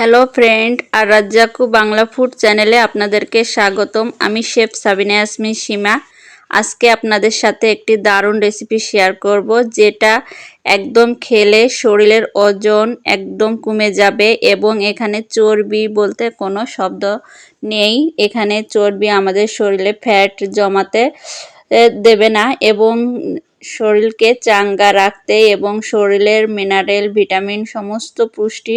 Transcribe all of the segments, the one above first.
Hello friend, আর রাজ্জাকু Bangla food চ্যানেলে আপনাদেরকে স্বাগতম। আমি শেফ সাবিনা ইয়াসমিন সীমা। আজকে আপনাদের সাথে একটি দারুণ রেসিপি শেয়ার করব, যেটা একদম খেলে শরীরের ওজন একদম কমে যাবে এবং এখানে চর্বি বলতে কোনো শব্দ নেই। এখানে চর্বি আমাদের শরীরে ফ্যাট জমাতে দেবে না এবং শরীরকে চাঙ্গা রাখতে এবং শরীরের মিনারেল ভিটামিন সমস্ত পুষ্টি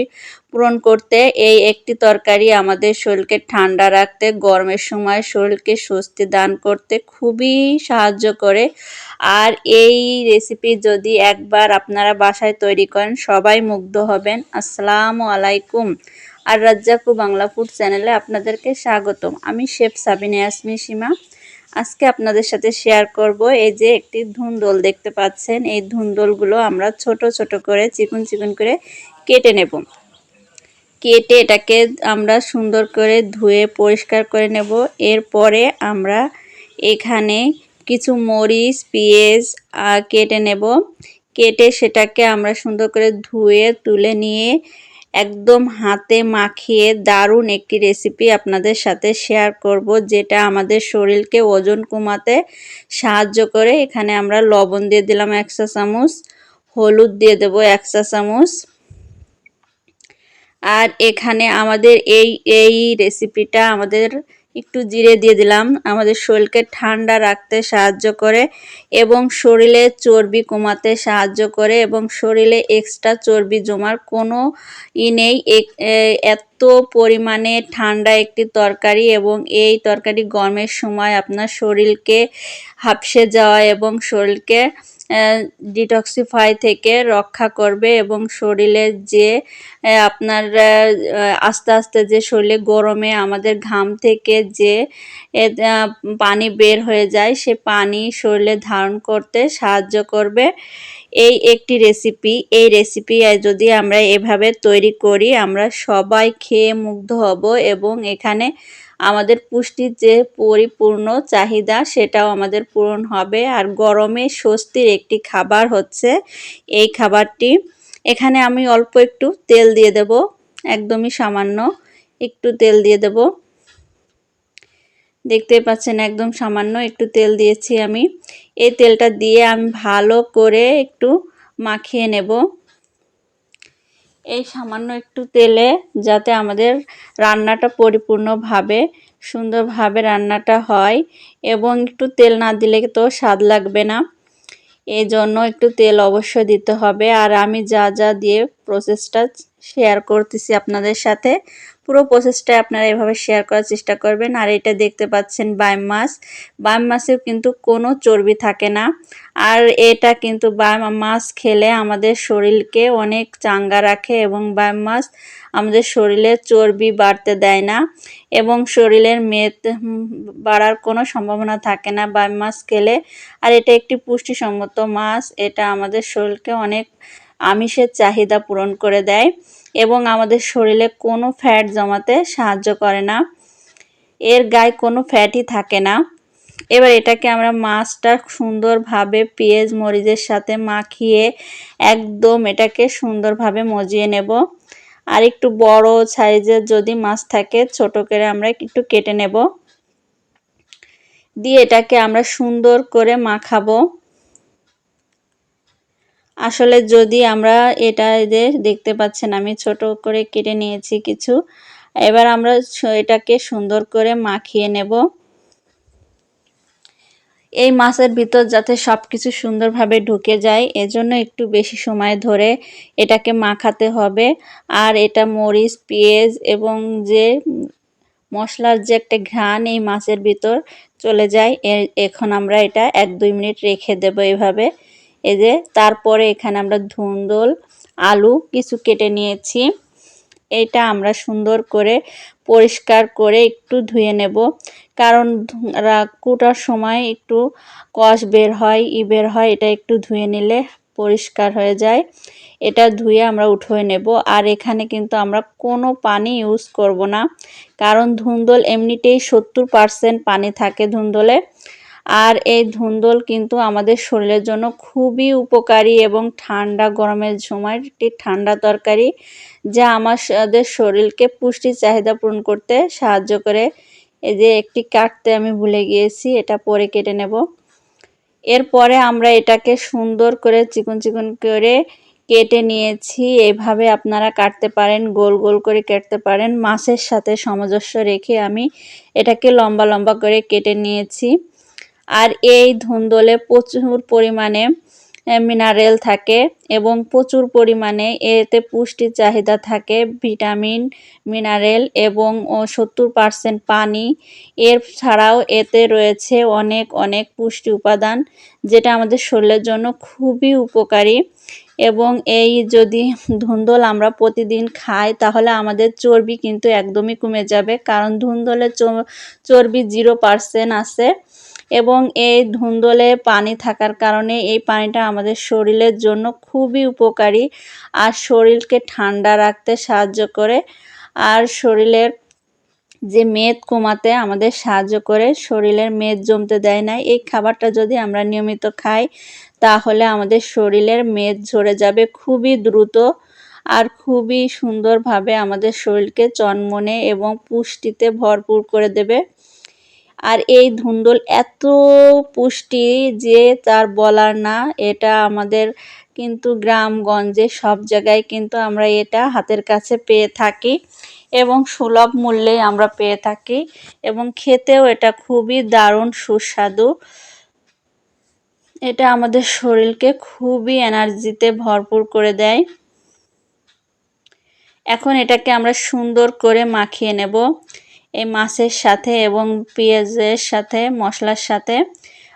পূরণ করতে এই একটি তরকারি আমাদের শরীরকে ঠান্ডা রাখতে, গরমের সময় শরীরকে স্বস্তি দান করতে খুবই সাহায্য করে। আর এই রেসিপি যদি একবার আপনারা বাসায় তৈরি করেন, সবাই মুগ্ধ হবেন। আসসালামু আলাইকুম। আর রাজ্জাকু বাংলা ফুড চ্যানেলে আপনাদেরকে স্বাগতম। আমি শেফ সাবিনা ইয়াসমি সীমা। আজকে আপনাদের সাথে শেয়ার করব। এই যে একটি ধুন্দল দেখতে পাচ্ছেন, এই ধুন্দলগুলো আমরা ছোট ছোট করে চিকুন চিকুন করে কেটে নেব। কেটে এটাকে আমরা সুন্দর করে ধুয়ে পরিষ্কার করে নেব। এরপরে আমরা এখানে কিছু মরিচ, পেঁয়াজ কেটে নেব। কেটে সেটাকে আমরা সুন্দর করে ধুয়ে, তুলে নিয়ে একদম হাতে মাখিয়ে দারুণ একটি রেসিপি আপনাদের সাথে শেয়ার করব, যেটা আমাদের শরীরকে ওজন কমাতে সাহায্য করে। এখানে আমরা লবণ দিয়ে দিলাম একশো চামচ, হলুদ দিয়ে দেবো একশো চামচ। আর এখানে আমাদের এই এই রেসিপিটা আমাদের একটু জিরে দিয়ে দিলাম। আমাদের শরীরকে ঠান্ডা রাখতে সাহায্য করে এবং শরীরে চর্বি কমাতে সাহায্য করে এবং শরীরে এক্সট্রা চর্বি জমার কোনো ই নেই। এত পরিমাণে ঠান্ডা একটি তরকারি এবং এই তরকারি গরমের সময় আপনার শরীরকে হাফসে যাওয়া এবং শরীরকে ডিটক্সিফাই থেকে রক্ষা করবে এবং শরীরে যে আপনার আস্তে আস্তে যে শরীরে গরমে আমাদের ঘাম থেকে যে পানি বের হয়ে যায়, সে পানি শরীরে ধারণ করতে সাহায্য করবে। এই একটি রেসিপি এই রেসিপি যদি আমরা এভাবে তৈরি করি, আমরা সবাই খেয়ে মুগ্ধ হব এবং এখানে আমাদের পুষ্টির যে পরিপূর্ণ চাহিদা, সেটাও আমাদের পূরণ হবে। আর গরমে স্বস্তির একটি খাবার হচ্ছে এই খাবারটি। এখানে আমি অল্প একটু তেল দিয়ে দেব, একদমই সামান্য একটু তেল দিয়ে দেব। দেখতে পাচ্ছেন একদম সামান্য একটু তেল দিয়েছি আমি। এই তেলটা দিয়ে আমি ভালো করে একটু মাখিয়ে নেব। এই সামান্য একটু তেলে যাতে আমাদের রান্নাটা পরিপূর্ণভাবে, সুন্দরভাবে রান্নাটা হয় এবং একটু তেল না দিলে তো স্বাদ লাগবে না। এই জন্য একটু তেল অবশ্যই দিতে হবে। আর আমি যা যা দিয়ে প্রসেসটা শেয়ার করতেছি আপনাদের সাথে পুরো প্রসেসটা আপনারা এভাবে শেয়ার করার চেষ্টা করবেন। আর এটা দেখতে পাচ্ছেন বাইম মাছ। বাইম মাছেও কিন্তু কোনো চর্বি থাকে না। আর এটা কিন্তু বাইম মাছ খেলে আমাদের শরীরকে অনেক চাঙ্গা রাখে এবং বাইম মাছ আমাদের শরীরে চর্বি বাড়তে দেয় না এবং শরীরের মেদ বাড়ার কোনো সম্ভাবনা থাকে না বাইম মাছ খেলে। আর এটা একটি পুষ্টিসম্মত মাছ। এটা আমাদের শরীরকে অনেক আমিষের চাহিদা পূরণ করে দেয়। এবং আমাদের শরীরে কোনো ফ্যাট জমাতে সাহায্য করে না। এর গায়ে কোনো ফ্যাটই থাকে না। এবার এটাকে আমরা মাছটা সুন্দরভাবে পেঁয়াজ, মরিচের সাথে মাখিয়ে একদম এটাকে সুন্দরভাবে মজিয়ে নেব। আর একটু বড় সাইজের যদি মাছ থাকে, ছোট করে আমরা একটু কেটে নেব। দিয়ে এটাকে আমরা সুন্দর করে মাখাবো। আসলে যদি আমরা এটা যে দেখতে পাচ্ছেন, আমি ছোট করে কেটে নিয়েছি কিছু। এবার আমরা এটাকে সুন্দর করে মাখিয়ে নেব। এই মাছের ভিতর যাতে সব কিছু সুন্দরভাবে ঢুকে যায়, এজন্য একটু বেশি সময় ধরে এটাকে মাখাতে হবে। আর এটা মরিচ, পেঁয়াজ এবং যে মশলার যে একটা ঘ্রাণ এই মাছের ভিতর চলে যায় এখন আমরা এটা এক দুই মিনিট রেখে দেবো এভাবে। এই যে তারপরে এখানে আমরা ধুন্দল, আলু কিছু কেটে নিয়েছি। এটা আমরা সুন্দর করে পরিষ্কার করে একটু ধুয়ে নেব। কারণ কুটার সময় একটু কষ বের হয়, ই বের হয়, এটা একটু ধুয়ে নিলে পরিষ্কার হয়ে যায়। এটা ধুয়ে আমরা উঠিয়ে নেব। আর এখানে কিন্তু আমরা কোনো পানি ইউজ করব না। কারণ ধুন্দল এমনিতেই সত্তর পারসেন্ট পানি থাকে ধুন্দলে। আর এই ধুন্দল কিন্তু আমাদের শরীরের জন্য খুবই উপকারী এবং ঠান্ডা গরমের সময় একটি ঠান্ডা তরকারি যা আমাদের শরীরকে পুষ্টির চাহিদা পূরণ করতে সাহায্য করে। এই যে একটি কাটতে আমি ভুলে গিয়েছি, এটা পরে কেটে নেব। এরপরে আমরা এটাকে সুন্দর করে চিকন চিকন করে কেটে নিয়েছি। এভাবে আপনারা কাটতে পারেন, গোল গোল করে কাটতে পারেন। মাছের সাথে সামঞ্জস্য রেখে আমি এটাকে লম্বা লম্বা করে কেটে নিয়েছি। আর এই ধুন্দলে প্রচুর পরিমাণে মিনারেল থাকে এবং প্রচুর পরিমাণে এতে পুষ্টির চাহিদা থাকে ভিটামিন মিনারেল এবং সত্তর পারসেন্ট পানি। এর ছাড়াও এতে রয়েছে অনেক অনেক পুষ্টি উপাদান যেটা আমাদের শরীরের জন্য খুবই উপকারী। এবং এই যদি ধুন্দল আমরা প্রতিদিন খাই, তাহলে আমাদের চর্বি কিন্তু একদমই কমে যাবে। কারণ ধুন্দলে চর্বি জিরো পারসেন্ট আছে এবং এই ধুন্দলে পানি থাকার কারণে এই পানিটা আমাদের শরীরের জন্য খুবই উপকারী। আর শরীরকে ঠান্ডা রাখতে সাহায্য করে। আর শরীরের যে মেদ কমাতে আমাদের সাহায্য করে, শরীরের মেদ জমতে দেয় না। এই খাবারটা যদি আমরা নিয়মিত খাই, তাহলে আমাদের শরীরের মেদ ঝরে যাবে খুবই দ্রুত আর খুবই সুন্দরভাবে আমাদের শরীরকে চনমনে এবং পুষ্টিতে ভরপুর করে দেবে। আর এই ধুন্দল এত পুষ্টি যে তার বলার না, এটা আমাদের কিন্তু গ্রামগঞ্জে সব জায়গায় কিন্তু আমরা এটা হাতের কাছে পেয়ে থাকি। এবং সুলভ মূল্যে আমরা পেয়ে থাকি এবং খেতেও এটা খুবই দারুণ সুস্বাদু। এটা আমাদের শরীরকে খুবই এনার্জিতে ভরপুর করে দেয়। এখন এটাকে আমরা সুন্দর করে মাখিয়ে নেব। এই মাছের সাথে এবং পেঁয়াজের সাথে, মশলার সাথে।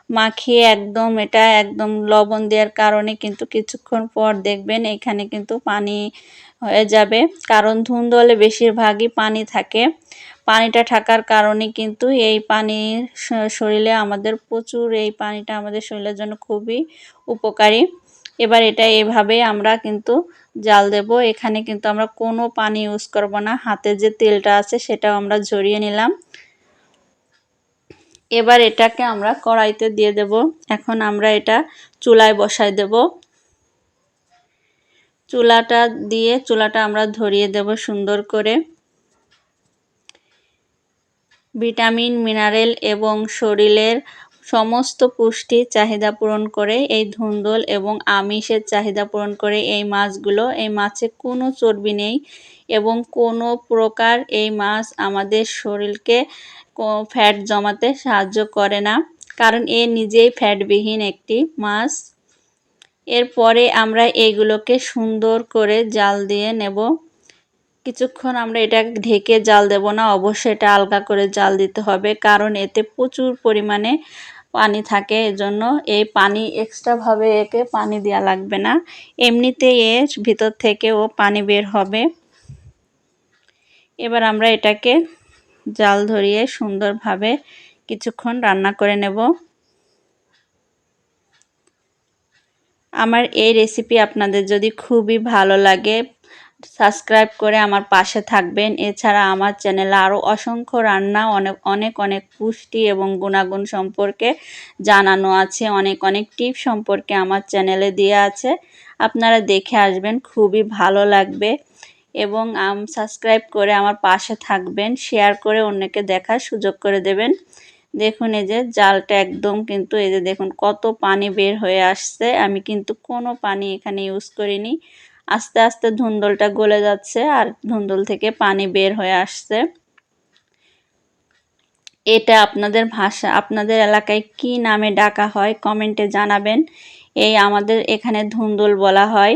মাখিয়ে একদম এটা একদম লবণ দেওয়ার কারণে কিন্তু কিছুক্ষণ পর দেখবেন এখানে কিন্তু পানি হয়ে যাবে। কারণ ধুন্দলে বেশিরভাগই পানি থাকে। পানিটা থাকার কারণে কিন্তু এই পানি শরীরে আমাদের প্রচুর এই পানিটা আমাদের শরীরের জন্য খুবই উপকারী। এবার এটা এভাবে আমরা কিন্তু জাল দেব। এখানে কিন্তু আমরা কোনো পানি ইউজ করব না। হাতে যে তেলটা আছে সেটাও আমরা ঝরিয়ে নিলাম। এবার এটাকে আমরা কড়াইতে দিয়ে দেব। এখন আমরা এটা চুলায় বসাই দেব। চুলাটা দিয়ে, চুলাটা আমরা ধরিয়ে দেব সুন্দর করে। ভিটামিন, মিনারেল এবং শরীরের সমস্ত পুষ্টির চাহিদা পূরণ করে এই ধুন্দল এবং আমিষের চাহিদা পূরণ করে এই মাছগুলো, এই মাছে কোনো চর্বি নেই এবং কোনো প্রকার এই মাছ আমাদের শরীরকে ফ্যাট জমাতে সাহায্য করে না। কারণ এ নিজেই ফ্যাটবিহীন একটি মাছ। এরপরে আমরা এইগুলোকে সুন্দর করে জাল দিয়ে নেব। কিছুক্ষণ আমরা এটা ঢেকে জাল দেব না, অবশ্যই এটা আলগা করে জাল দিতে হবে। কারণ এতে প্রচুর পরিমাণে পানি থাকে, এজন্য এই পানি এক্সট্রাভাবে একে পানি দেওয়া লাগবে না। এমনিতে এর ভিতর থেকেও পানি বের হবে। এবার আমরা এটাকে জাল ধরিয়ে সুন্দরভাবে কিছুক্ষণ রান্না করে নেব। আমার এই রেসিপি আপনাদের যদি খুবই ভালো লাগে সাবস্ক্রাইব করে আমার পাশে থাকবেন। এছাড়া আমার চ্যানেলে আরও অসংখ্য রান্না অনেক অনেক অনেক পুষ্টি এবং গুণাগুণ সম্পর্কে জানানো আছে। অনেক অনেক টিপ সম্পর্কে আমার চ্যানেলে দেওয়া আছে। আপনারা দেখে আসবেন, খুবই ভালো লাগবে। এবং সাবস্ক্রাইব করে আমার পাশে থাকবেন, শেয়ার করে অন্যকে দেখার সুযোগ করে দেবেন। দেখুন, এই যে জালটা একদম কিন্তু, এই যে দেখুন কত পানি বের হয়ে আসছে। আমি কিন্তু কোনো পানি এখানে ইউজ করিনি। আস্তে আস্তে ধুন্দলটা গলে যাচ্ছে আর ধুন্দল থেকে পানি বের হয়ে আসছে। এটা আপনাদের ভাষা, আপনাদের এলাকায় কি নামে ডাকা হয় কমেন্টে জানাবেন। এই আমাদের এখানে ধুন্দল বলা হয়।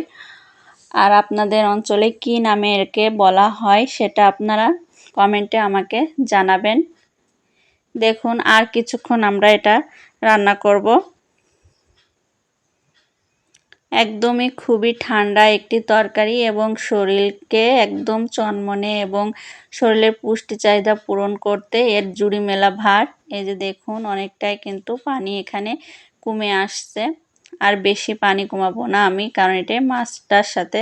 আর আপনাদের অঞ্চলে কি নামে একে বলা হয় সেটা আপনারা কমেন্টে আমাকে জানাবেন। দেখুন, আর কিছুক্ষণ আমরা এটা রান্না করব। একদমই খুবই ঠান্ডা একটি তরকারি এবং শরীরকে একদম চনমনে এবং শরীরের পুষ্টি চাহিদা পূরণ করতে এর জুড়ি মেলা ভার। এই যে দেখুন, অনেকটাই কিন্তু পানি এখানে কমে আসছে। আর বেশি পানি কমাবো না আমি, কারণ এটা মাছটার সাথে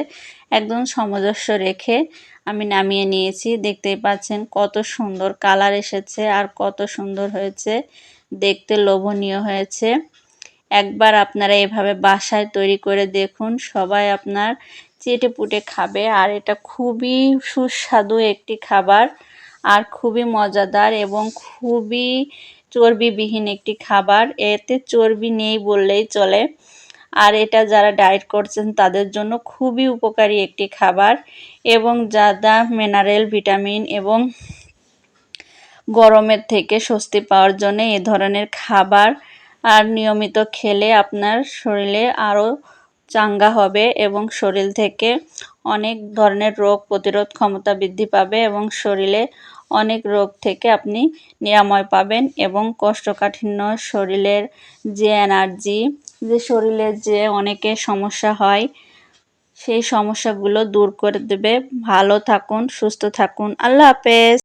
একদম সামঞ্জস্য রেখে আমি নামিয়ে নিয়েছি। দেখতেই পাচ্ছেন কত সুন্দর কালার এসেছে আর কত সুন্দর হয়েছে। দেখতে লোভনীয় হয়েছে। একবার আপনারা এভাবে বাসায় তৈরি করে দেখুন, সবাই আপনার চেটে পুটে খাবে। আর এটা খুবই সুস্বাদু একটি খাবার আর খুবই মজাদার এবং খুবই চর্বিবিহীন একটি খাবার। এতে চর্বি নেই বললেই চলে। আর এটা যারা ডায়েট করছেন তাদের জন্য খুবই উপকারী একটি খাবার এবং যাদা মিনারেল ভিটামিন এবং গরমের থেকে স্বস্তি পাওয়ার জন্য এ ধরনের খাবার আর নিয়মিত খেলে আপনার শরীরে আরও চাঙ্গা হবে এবং শরীর থেকে অনেক ধরনের রোগ প্রতিরোধ ক্ষমতা বৃদ্ধি পাবে এবং শরীরে অনেক রোগ থেকে আপনি নিরাময় পাবেন এবং কষ্টকাঠিন্য শরীরের যে এনার্জি, যে শরীরের যে অনেকের সমস্যা হয়, সেই সমস্যাগুলো দূর করে দেবে। ভালো থাকুন, সুস্থ থাকুন। আল্লাহ হাফেজ।